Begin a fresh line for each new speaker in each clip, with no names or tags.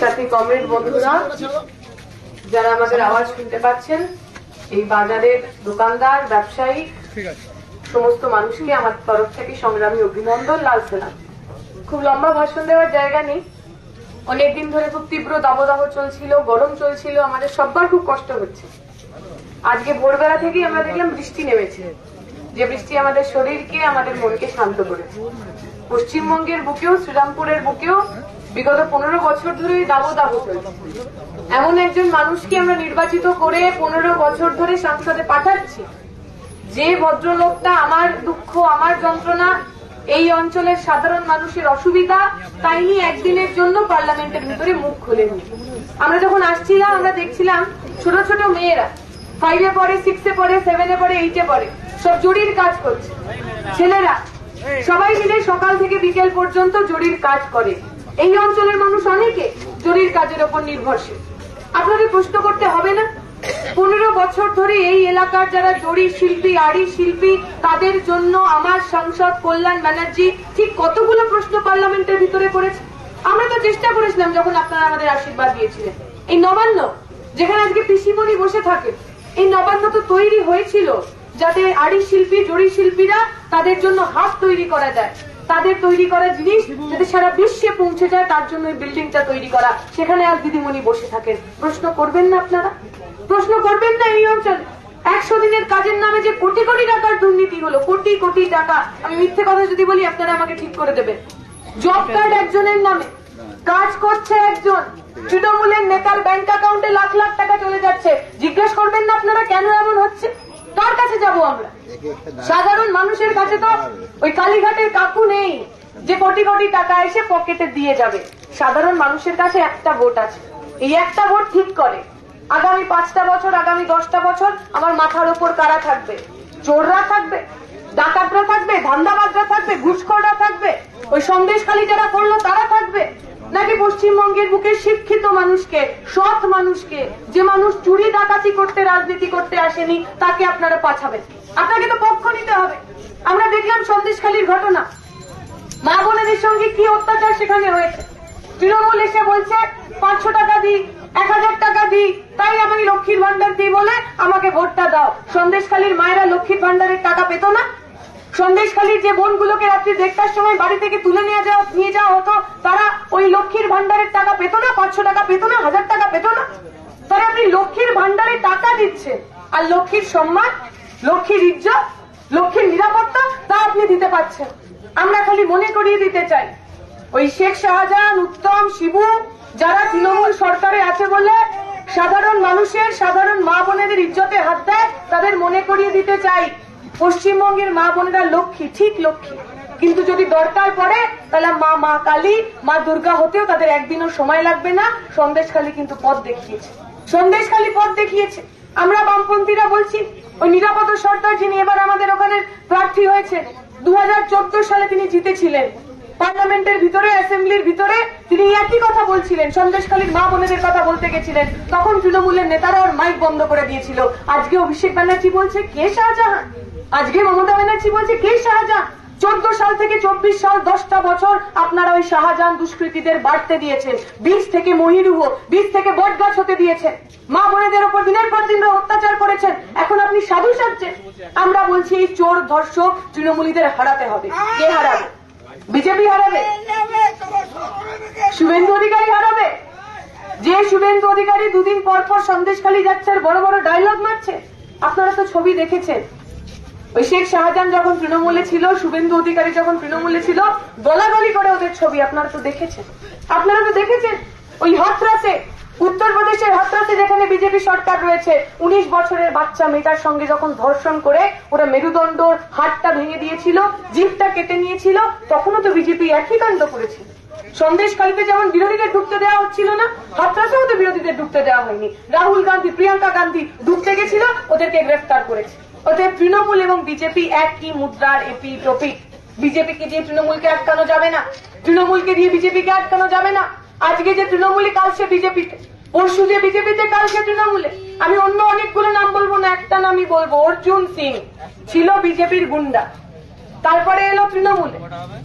সাথী comrade বন্ধুরা, যারা আমাদের আওয়াজ শুনতে পাচ্ছেন, এই বাজারের দোকানদার, ব্যবসায়ী, সমস্ত মানুষকে আমার তরফ থেকে সংগ্রামী অভিনন্দন, লাল সালাম। খুব লম্বা ভাষণ দেওয়ার জায়গা নেই। অনেকদিন ধরে খুব তীব্র দাবদাহ চলছিল, গরম চলছিল, আমাদের সবার খুব কষ্ট হচ্ছে। আজকে ভোরবেলা থেকেই আমরা দেখলাম বৃষ্টি নেমেছে। যে বৃষ্টি আমাদের শরীরকে, আমাদের মনকে শান্ত করেছে। পশ্চিমবঙ্গের বুকেও, শ্রীরামপুরের বুকেও বিগত পনেরো বছর ধরে এই দাবদাহ এমন একজন মানুষকে আমরা নির্বাচিত করে পনেরো বছর ধরে সংসদে পাঠাচ্ছি। যে ভদ্রলোকটা আমার দুঃখ, আমার যন্ত্রণা, এই অঞ্চলের সাধারণ মানুষের অসুবিধা, তাই একদিনের জন্য পার্লামেন্টের ভিতরে মুখ খুলেনি আমরা যখন আসছিলাম, আমরা দেখছিলাম ছোট ছোট মেয়েরা ফাইভে পড়ে সিক্সে পড়ে সেভেনে পড়ে এইটে পড়ে, সব জরির কাজ করছে। ছেলেরা, সবাই মিলে সকাল থেকে বিকেল পর্যন্ত জরির কাজ করে। এই অঞ্চলের মানুষ অনেকে জরির কাজের ওপর নির্ভরশীল। আপনাদের প্রশ্ন করতে হবে না? পনেরো বছর ধরে এই এলাকার যারা জড়ি শিল্পী, আড়ি শিল্পী, তাদের জন্য আমার সাংসদ কল্যাণ ব্যানার্জি ঠিক কতগুলো প্রশ্ন পার্লামেন্টের ভিতরে করেছে? আমরা তো চেষ্টা করেছিলাম যখন আপনারা আমাদের আশীর্বাদ দিয়েছিলেন। এই নবান্ন, যেখানে আজকে পিসিমণি বসে থাকে এই নবান্ন তো তৈরি হয়েছিল যাতে আড়ি শিল্পী জড়ি শিল্পীরা তাদের জন্য হাত তৈরি করা যায় তাদের তৈরি করা জিনিস যাতে সারা বিশ্বে পৌঁছে যায়, তার জন্য এই বিল্ডিংটা তৈরি করা। সেখানে আজ দিদিমণি বসে থাকেন। প্রশ্ন করবেন না আপনারা? প্রশ্ন করবেন না এই অঞ্চলে। একশো দিনের কাজের নামে যে কোটি কোটি টাকার দুর্নীতি হলো, কোটি কোটি টাকা। আমি মিথ্যে কথা যদি বলি, আপনারা আমাকে ঠিক করে দেবেন। জব কার্ড একজনের নামে। কাজ করছে একজন। তৃণমূলের নেতার ব্যাংক অ্যাকাউন্টে লাখ লাখ টাকা চলে যাচ্ছে। জিজ্ঞেস করবেন না আপনারা কেন এমন হচ্ছে? কার কাছে যাব আমরা? সাধারণ মানুষের কাছে তো ওই কালীঘাটের কাকু নেই। যে কোটি কোটি টাকা এসে পকেটে দিয়ে যাবে। সাধারণ মানুষের কাছে একটা ভোট আছে। এই একটা ভোট ঠিক করে। আগামী পাঁচটা বছর, আগামী দশটা বছর আমার মাথার উপর কারা থাকবে? চোররা থাকবে? ডাকাতরা থাকবে? ধান্দাবাজরা থাকবে? ঘুষখোররা থাকবে? ওই সন্দেশখালী যারা করল, তারা থাকবে? নাকি পশ্চিমবঙ্গের বুকে শিক্ষিত মানুষকে, সৎ মানুষকে, যে মানুষ চুরি, ডাকাতি করতে, রাজনীতি করতে আসেনি, তাকে আপনারা পাঠাবেন? আপনাকে তো পক্ষ নিতে হবে। আমরা দেখলাম সন্দেশখালীর ঘটনা। মা বোনেদের সঙ্গে কি অত্যাচার সেখানে হয়েছে? তৃণমূল এসে বলছে, পাঁচশো টাকা দিই, এক হাজার টাকা দিই, তাই আমি লক্ষ্মীর ভান্ডার দিই বলে আমাকে ভোটটা দাও। সন্দেশখালীর মায়েরা লক্ষ্মীর ভান্ডারের টাকা পেত না। সন্দেশখালীর যে বোনগুলোকে রাত্রি দেড়টার সময় বাড়ি থেকে তুলে নিয়ে যাওয়া নিয়ে যাওয়া হতো, তারা ওই লক্ষ্মীর ভান্ডারের টাকা পেত না, পাঁচশো টাকা পেত না, হাজার টাকা পেত না। তারা আপনি লক্ষ্মীর ভান্ডারে টাকা দিচ্ছেন। আর লক্ষ্মীর সম্মান, লক্ষ্মীর ইজ্জত লক্ষ্মীর নিরাপত্তা তা আপনি দিতে পারছেন। আমরা খালি মনে করিয়ে দিতে চাই। ওই শেখ শাহজাহান, উত্তম, শিবু, যারা তৃণমূল সরকারে আছে বলে সাধারণ মানুষের, সাধারণ মা বোনেদের ইজ্জতে হাত দেয়, তাদের মনে করিয়ে দিতে চাই। পশ্চিমবঙ্গের মা বোনেরা লক্ষ্মী, ঠিক লক্ষ্মী। কিন্তু যদি দরকার পড়ে, তাহলে মা মা কালী, মা দুর্গা হতেও তাদের একদিনও সময় লাগবে না। সন্দেশখালী কিন্তু পথ দেখিয়েছে। সন্দেশখালী পথ দেখিয়েছে। আমরা বামপন্থীরা বলছি ওই নিরাপদ সর্দার যিনি এবার আমাদের ওখানে প্রার্থী হয়েছেন দু সালে তিনি জিতেছিলেন। পার্লামেন্টের ভিতরে, অ্যাসেম্বলির ভিতরে তিনি একই কথা বলছিলেন, সন্দেশখালীর মা বোনেদের কথা বলতে গেছিলেন। তখন তৃণমূলের নেতারা ওর মাইক বন্ধ করে দিয়েছিল। আজকে অভিষেক ব্যানার্জি বলছে, কে শাহজাহান? আজকে মমতা ব্যানার্জি বলছে, কে শাহজাহান? চোদ্দ সাল থেকে চব্বিশ সাল দশটা বছর আপনারা ওই শাহজাহান দুষ্কৃতীদের বাড়তে দিয়েছেন বীজ থেকে মহিরুহ, বীজ থেকে বটগাছ হতে দিয়েছেন মা বোনেদের ওপর দিনের পর দিন অত্যাচার করেছেন। এখন আপনি সাধু সাজছেন আমরা বলছি, এই চোর ধর্ষক তৃণমূলীদের হারাতে হবে। কে হারাবে? বিজেপি হারাবে? শুভেন্দু অধিকারী হারাবে? যে শুভেন্দু অধিকারী দুদিন পর পর সন্দেশখালী যাচ্ছে আর বড় বড় ডায়লগ মারছে। আপনারা তো ছবি দেখেছেন। ওই শেখ শাহজাহান যখন তৃণমূলে ছিল, শুভেন্দু অধিকারী যখন তৃণমূলে ছিল, গলাগলি করে ওদের ছবি, আপনারা তো দেখেছেন। আপনারা তো দেখেছেন? ওই হাতরাসে, উত্তরপ্রদেশের হাতরাসে যেখানে বিজেপি সরকার রয়েছে, উনিশ বছরের বাচ্চা মেয়েটার সঙ্গে যখন ধর্ষণ করে, ওরা মেরুদণ্ডর হাতটা ভেঙে দিয়েছিল, জিভটা কেটে নিয়েছিল, তখনও তো বিজেপি একই কাণ্ড করেছিল সন্দেশখালীতে যেমন বিরোধীদের ঢুকতে দেওয়া হচ্ছিল না, হাতরাসেও তো বিরোধীদের ঢুকতে দেওয়া হয়নি। রাহুল গান্ধী, প্রিয়াঙ্কা গান্ধী ঢুকতে গেছিল, ওদেরকে গ্রেফতার করেছে। অতএব তৃণমূল এবং বিজেপি একই মুদ্রার এপি টপিক। বিজেপিকে দিয়ে তৃণমূলকে আটকানো যাবে না। তৃণমূলকে দিয়ে বিজেপিকে আটকানো যাবে না। আজকে যে তৃণমূলে, কাল সে বিজেপিতে পরশু যে বিজেপিতে কাল সে তৃণমূলে। আমি অন্য অনেকগুলো নাম বলব না, একটা নামই বলব। অর্জুন সিং ছিল বিজেপির গুন্ডা। তারপরে এলো তৃণমূলে।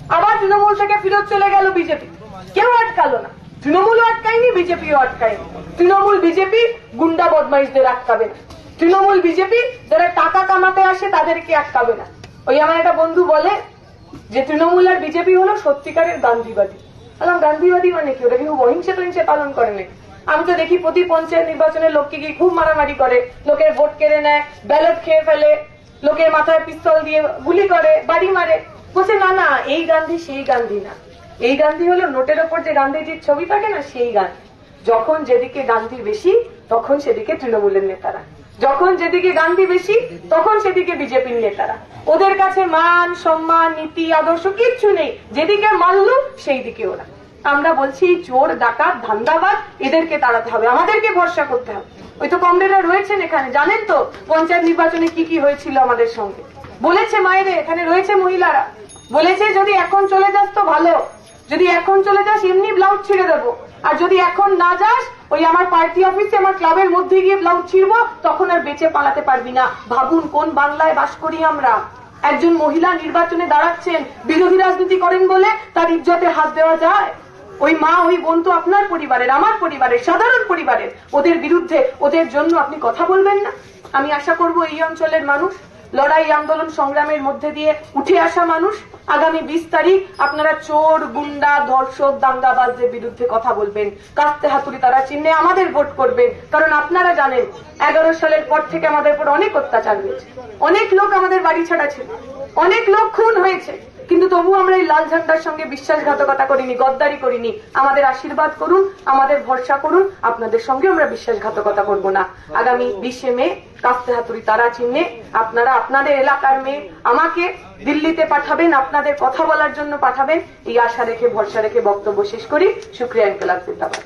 আবার তৃণমূল থেকে ফিরত চলে গেল বিজেপি। কেউ আটকালো না। তৃণমূলও আটকায়নি, বিজেপিও আটকায়নি। তৃণমূল, বিজেপি গুন্ডা বদমাইশদের আটকাবে না। তৃণমূল বিজেপি যারা টাকা কামাতে আসে তাদেরকে আটকাবে না। ওই আমার একটা বন্ধু বলে যে তৃণমূল আর বিজেপি হলো সত্যিকারের গান্ধীবাদী। বললাম, গান্ধীবাদী মানে কি? ওরা কি খুব অহিংসে টহিংসে পালন করে নাকি? আমি তো দেখি প্রতি পঞ্চায়েত নির্বাচনে লোককে গিয়ে খুব মারামারি করে। লোকের ভোট কেড়ে নেয়, ব্যালট খেয়ে ফেলে, লোকের মাথায় পিস্তল দিয়ে গুলি করে, বাড়ি মারে। বলছে, না না, এই গান্ধী সেই গান্ধী না। এই গান্ধী হলো নোটের ওপর যে গান্ধীজির ছবি থাকে না, সেই গান্ধী। যখন যেদিকে গান্ধী বেশি, তখন সেদিকে তৃণমূলের নেতারা। যখন যেদিকে গান্ধী বেশি, তখন সেদিকে বিজেপির নেতারা। ওদের কাছে মান, সম্মান, নীতি, আদর্শ কিচ্ছু নেই। যেদিকে মানল সেই দিকে ওরা। আমরা বলছি, চোর, ডাকাত ধান্দাবাদ এদেরকে তাড়াতে হবে। আমাদেরকে ভরসা করতে হবে। ওই তো কমরেডরা রয়েছেন এখানে। জানেন তো পঞ্চায়েত নির্বাচনে কি কি হয়েছিল আমাদের সঙ্গে। বলেছে মায়েরে, এখানে রয়েছে মহিলারা। বলেছে, যদি এখন চলে যাস তো ভালো। যদি এখন চলে যাস, এমনি ব্লাউজ ছিঁড়ে দেবো। আর যদি এখন না যাস, ওই আমার পার্টি অফিসে, আমার ক্লাবের মধ্যে গিয়ে ব্লাউজ ছিঁড়বো, তখন আর বেঁচে পালাতে পারবি না। ভাবুন কোন বাংলায় বাস করি আমরা। একজন মহিলা নির্বাচনে দাঁড়াচ্ছেন, বিরোধী রাজনীতি করেন বলে তার ইজ্জতে হাত দেওয়া যায়। ওই মা, ওই বোন তো আপনার পরিবারের, আমার পরিবারের, সাধারণ পরিবারের। ওদের বিরুদ্ধে, ওদের জন্য আপনি কথা বলবেন না। আমি আশা করব এই অঞ্চলের মানুষ লড়াই আন্দোলন সংগ্রামের মধ্যে দিয়ে উঠে আসা মানুষ। আগামী বিশ তারিখ আপনারা চোর, গুন্ডা, ধর্ষক, দাঙ্গাবাজদের বিরুদ্ধে কথা বলবেন। কাস্তে হাতুড়ি তারা চিহ্নে আমাদের ভোট করবেন। কারণ আপনারা জানেন, এগারো সালের পর থেকে আমাদের উপর অনেক অত্যাচার হয়েছে। অনেক লোক আমাদের বাড়ি ছাড়া ছিল। অনেক লোক খুন হয়েছে। কিন্তু তবু আমরা এই লাল ঝান্ডার সঙ্গে বিশ্বাসঘাতকতা করিনি, গদ্দারি করিনি। আমাদের আশীর্বাদ করুন, আমাদের ভরসা করুন। আপনাদের সঙ্গে আমরা বিশ্বাসঘাতকতা করব না। আগামী বিশে মে কাস্তে হাতুরি তারা চিহ্নে আপনারা আপনাদের এলাকার মেয়ে আমাকে দিল্লিতে পাঠাবেন, আপনাদের কথা বলার জন্য পাঠাবেন, এই আশা রেখে, ভরসা রেখে বক্তব্য শেষ করি। শুক্রিয়া ইনকলাব জিন্দাবাদ